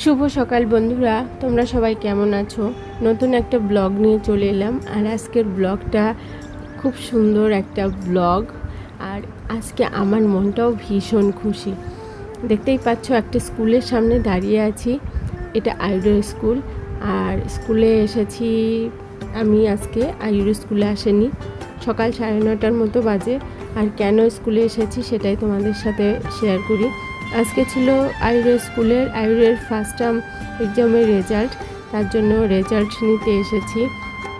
শুভ সকাল বন্ধুরা, তোমরা সবাই কেমন আছো? নতুন একটা ব্লগ নিয়ে চলে এলাম, আর আজকের ব্লগটা খুব সুন্দর একটা ব্লগ, আর আজকে আমার মনটাও ভীষণ খুশি। দেখতেই পাচ্ছ, একটা স্কুলের সামনে দাঁড়িয়ে আছি, এটা আয়ুর স্কুল, আর স্কুলে এসেছি আমি আজকে আয়ুর স্কুলে আসেনি। সকাল সাড়ে নটার মতো বাজে, আর কেন স্কুলে এসেছি সেটাই তোমাদের সাথে শেয়ার করি। আজকে ছিল আয়ুরের স্কুলের আয়ুরের ফার্স্ট টার্ম এক্সামের রেজাল্ট তার জন্য রেজাল্ট নিতে এসেছি।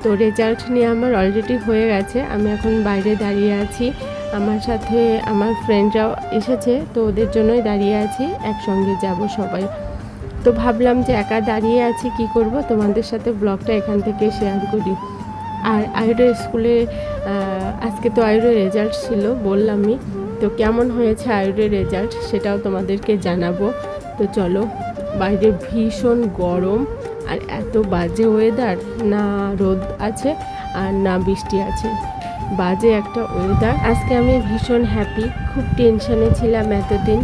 তো রেজাল্ট নিয়ে আমার অলরেডি হয়ে গেছে, আমি এখন বাইরে দাঁড়িয়ে আছি। আমার সাথে আমার ফ্রেন্ডরাও এসেছে, তো ওদের জন্যই দাঁড়িয়ে আছি, একসঙ্গে যাব সবাই। তো ভাবলাম যে একা দাঁড়িয়ে আছি, কি করব? তোমাদের সাথে ব্লগটা এখান থেকে শেয়ার করি। আর আয়ুরের স্কুলে আজকে তো আয়ুরের রেজাল্ট ছিল, বললামই। তো কেমন হয়েছে আয়ুরের রেজাল্ট সেটাও তোমাদেরকে জানাব। তো চলো, বাইরে ভীষণ গরম আর এত বাজে ওয়েদার না রোদ আছে আর না বৃষ্টি আছে। বাজে একটা ওয়েদার আজকে আমি ভীষণ হ্যাপি খুব টেনশনে ছিলাম এতদিন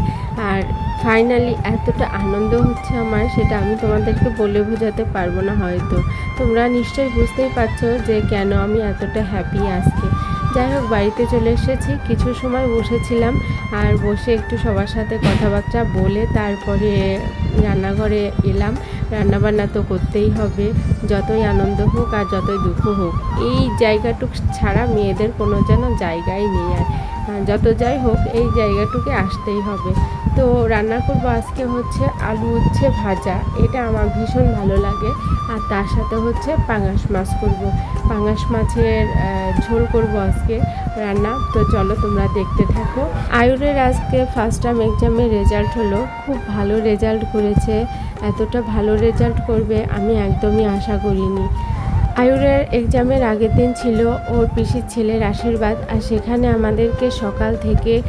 আর ফাইনালি এতটা আনন্দ হচ্ছে আমার সেটা আমি তোমাদেরকে বলে বোঝাতে পারব না হয়তো। তোমরা নিশ্চয়ই বুঝতেই পারছ যে কেন আমি এতটা হ্যাপি আজকে। যাই হোক, বাড়িতে চলে এসেছি। কিছু সময় বসেছিলাম আর বসে একটু সবার সাথে কথাবার্তা বলে তারপরে রান্নাঘরে এলাম। রান্নাবান্না তো করতেই হবে। যতই আনন্দ হোক আর যতই দুঃখ হোক, এই জায়গাটুক ছাড়া মেয়েদের কোনো যেন জায়গাই নেই আর যত যাই হোক, এই জায়গাটুকে আসতেই হবে। তো রান্না করব আজকে হচ্ছে আলু উচ্ছে ভাজা। এটা আমার ভীষণ ভালো লাগে। তার সাথে হচ্ছে পাঙাশ মাছ করব। পাঙাশ মাছের ঝোল করব আজকে রান্না। তো চলো তোমরা দেখতে থাকো। আয়ুরের আজকে ফার্স্ট টাইম এক্সামের রেজাল্ট হলো। খুব ভালো রেজাল্ট করেছে। এতটা ভালো রেজাল্ট করবে আমি একদমই আশা করিনি। আয়ুরের এক্সামের আগের দিন ছিল ওর পিসির ছেলের আশীর্বাদ। আর সেখানে আমাদেরকে সকাল থেকে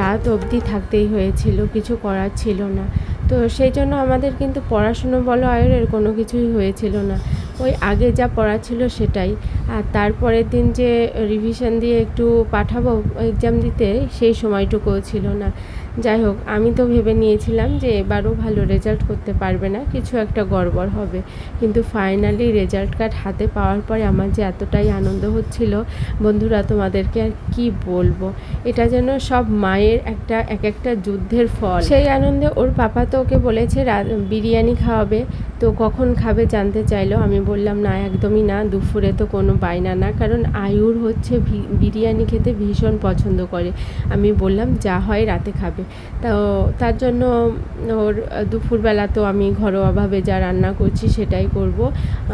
রাত অবধি থাকতেই হয়েছিল। কিছু করার ছিল না। তো সেই জন্য আমাদের কিন্তু পড়াশুনো বলো, আয়ুরের কোনো কিছুই হয়েছিল না। ওই আগে যা পড়া ছিল সেটাই। আর তারপরের দিন যে রিভিশন দিয়ে একটু পাঠাবো এক্সাম দিতে, সেই সময়টুকুও ছিল না। যাই হোক, আমি তো ভেবে নিয়েছিলাম যে এবারও ভালো রেজাল্ট করতে পারবে না, কিছু একটা গড়বড় হবে। কিন্তু ফাইনালি রেজাল্ট কার্ড হাতে পাওয়ার পরে আমার যে এতটাই আনন্দ হচ্ছিল, বন্ধুরা তোমাদেরকে আর কি বলব? এটা যেন সব মায়ের একটা, এক একটা যুদ্ধের ফল। সেই আনন্দে ওর পাপা তো ওকে বলেছে বিরিয়ানি খাওয়াবে। তো কখন খাবে জানতে চাইলো। আমি বললাম, না, একদমই না, দুপুরে তো কোনো বায়না না। কারণ আয়ুর হচ্ছে বিরিয়ানি খেতে ভীষণ পছন্দ করে। আমি বললাম, যা হয় রাতে খাবে। তো তার জন্য ওর দুপুরবেলা তো আমি ঘরোয়াভাবে যা রান্না করছি সেটাই করব।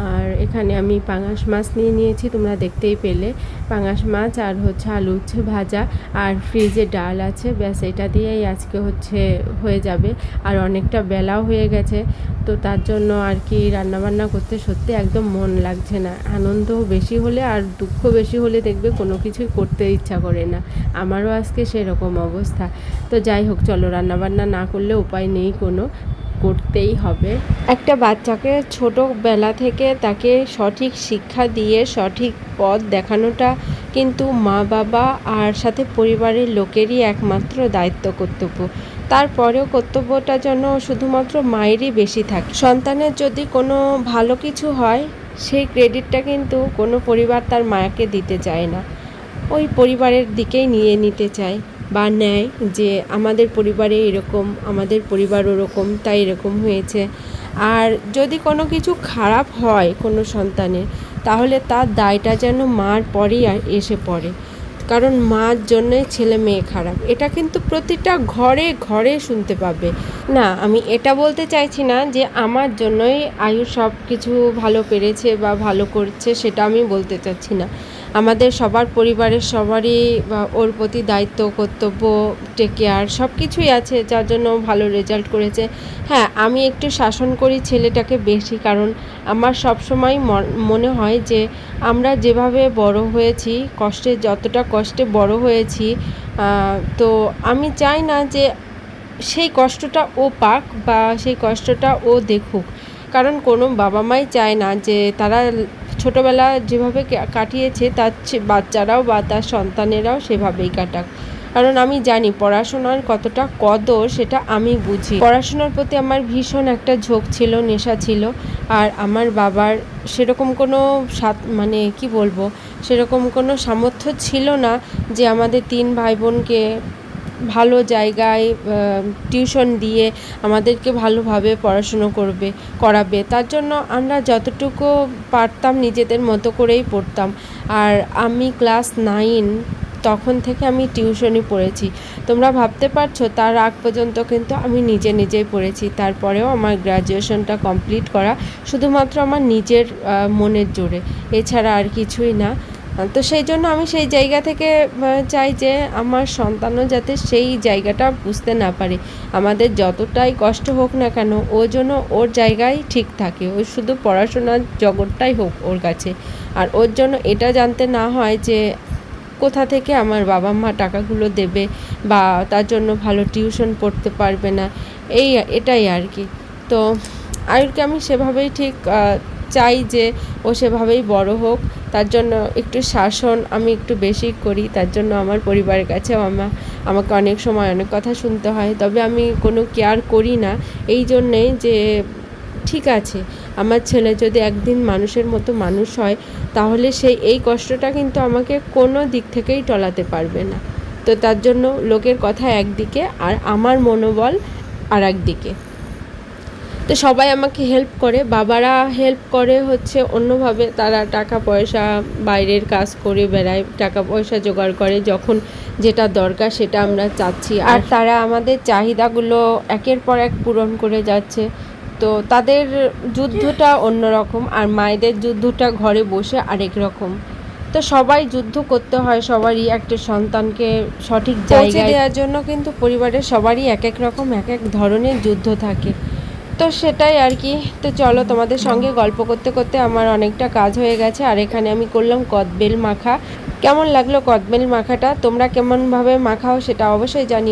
আর এখানে আমি পাঙাশ মাছ নিয়ে নিয়েছি, তোমরা দেখতেই পেলে। পাঙাশ মাছ আর হচ্ছে আলু উচ্ছে ভাজা আর ফ্রিজে ডাল আছে। ব্যাস, এটা দিয়েই আজকে হচ্ছে হয়ে যাবে। আর অনেকটা বেলাও হয়ে গেছে। তো তার জন্য আর কি রান্নাবান্না করতে সত্যি একদম মন লাগছে না। আনন্দ বেশি হলে আর দুঃখ বেশি হলে দেখবে কোনো কিছুই করতে ইচ্ছা করে না। আমারও আজকে সেরকম অবস্থা। তো যাই হোক, চলো রান্নাবান্না না করলে উপায় নেই কোনো, করতেই হবে। একটা বাচ্চাকে ছোটোবেলা থেকে তাকে সঠিক শিক্ষা দিয়ে সঠিক পথ দেখানোটা কিন্তু মা বাবা আর সাথে পরিবারের লোকেরই একমাত্র দায়িত্ব কর্তব্য। তারপরেও কর্তব্যটা যেন শুধুমাত্র মায়েরই বেশি থাকে। সন্তানের যদি কোনো ভালো কিছু হয়, সেই ক্রেডিটটা কিন্তু কোনো পরিবার তার মায়াকে দিতে চায় না। ওই পরিবারের দিকেই নিয়ে নিতে চায় বা নেয় যে, আমাদের পরিবারে এরকম, আমাদের পরিবার ওরকম, তাই এরকম হয়েছে। আর যদি কোনো কিছু খারাপ হয় কোনো সন্তানের, তাহলে তার দায়টা যেন মার পরেই এসে পড়ে। কারণ মার জন্যই ছেলে মেয়ে খারাপ। এটা কিন্তু প্রতিটা ঘরে ঘরে শুনতে পাবে। না, আমি এটা বলতে চাইছি না যে আমার জন্যই আয়ু সব কিছু ভালো পেরেছে বা ভালো করছে, সেটা আমি বলতে চাচ্ছি না। আমাদের সবার পরিবারের সবারই ওর প্রতি দায়িত্ব, কর্তব্য টেক কেয়ার সব কিছুই আছে, যার জন্য ভালো রেজাল্ট করেছে। হ্যাঁ আমি একটু শাসন করি ছেলেটাকে বেশি, কারণ আমার সবসময় মনে হয় যে আমরা যেভাবে বড় হয়েছি, কষ্টে, যতটা কষ্টে বড় হয়েছি তো আমি চাই না যে সেই কষ্টটা ও পাক, বা সেই কষ্টটা ও দেখুক। কারণ কোনো বাবা মাই চায় না যে তারা ছোটোবেলা যেভাবে কাটিয়েছে, তার বাচ্চারাও বা তার সন্তানেরাও সেভাবেই কাটাক। কারণ আমি জানি পড়াশোনার কতটা কদর সেটা আমি বুঝি। পড়াশোনার প্রতি আমার ভীষণ একটা ঝোঁক ছিল, নেশা ছিল। আর আমার বাবার সেরকম কোনো সাত মানে কি বলব, সেরকম কোনো সামর্থ্য ছিল না যে আমাদের তিন ভাই বোনকে ভালো জায়গায় টিউশন দিয়ে আমাদেরকে ভালোভাবে পড়াশুনো করবে, করাবে। তার জন্য আমরা যতটুকু পারতাম নিজেদের মতো করেই পড়তাম। আর আমি ক্লাস নাইন, তখন থেকে আমি টিউশনই পড়েছি। তোমরা ভাবতে পারছ, তার আগ পর্যন্ত কিন্তু আমি নিজে নিজেই পড়েছি। তারপরেও আমার গ্র্যাজুয়েশনটা কমপ্লিট করা শুধুমাত্র আমার নিজের মনের জোরে। এছাড়া আর কিছুই না। তো সেই জন্য আমি সেই জায়গা থেকে চাই যে আমার সন্তানও যাতে সেই জায়গাটা বুঝতে না পারে। আমাদের যতটাই কষ্ট হোক না কেন, ও যেন ওর জায়গায় ঠিক থাকে। ও শুধু পড়াশোনার জগৎটাই হোক ওর কাছে। আর ওর জন্য এটা জানতে না হয় যে কোথা থেকে আমার বাবা মা টাকাগুলো দেবে বা তার জন্য ভালো টিউশন পড়তে পারবে না। এই, এটাই আর কি। তো আয়ুরকে আমি সেভাবেই ঠিক চাই যে ও সেভাবেই বড় হোক। তার জন্য একটু শাসন আমি একটু বেশি করি। তার জন্য আমার পরিবারের কাছেও আমা, আমাকে অনেক সময় অনেক কথা শুনতে হয়। তবে আমি কোনো কেয়ার করি না। এই জন্যে যে ঠিক আছে, আমার ছেলে যদি একদিন মানুষের মতো মানুষ হয়, তাহলে সেই এই কষ্টটা কিন্তু আমাকে কোনো দিক থেকেই টলাতে পারবে না। তো তার জন্য লোকের কথা একদিকে আর আমার মনোবল আর একদিকে তো সবাই আমাকে হেল্প করে। বাবারা হেল্প করে হচ্ছে অন্যভাবে তারা টাকা পয়সা বাইরের কাজ করে বেড়ায় টাকা পয়সা জোগাড় করে যখন যেটা দরকার সেটা আমরা চাচ্ছি। আর তারা আমাদের চাহিদাগুলো একের পর এক পূরণ করে যাচ্ছে। তো তাদের যুদ্ধটা অন্যরকম আর মায়েদের যুদ্ধটা ঘরে বসে আরেক রকম। তো সবাই যুদ্ধ করতে হয় সবারই একটা সন্তানকে সঠিক জায়গায় দেওয়ার জন্য কিন্তু পরিবারের সবারই এক এক রকম এক এক ধরনের যুদ্ধ থাকে। তো সেটাই আর কি। তো চলো তোমাদের সঙ্গে গল্প করতে করতে আমার অনেকটা কাজ হয়ে গেছে। আর এখানে আমি করলাম কদবেল মাখা। কেমন লাগল কদবেল মাখাটা? তোমরা কেমনভাবে মাখাও সেটা অবশ্যই জানিও।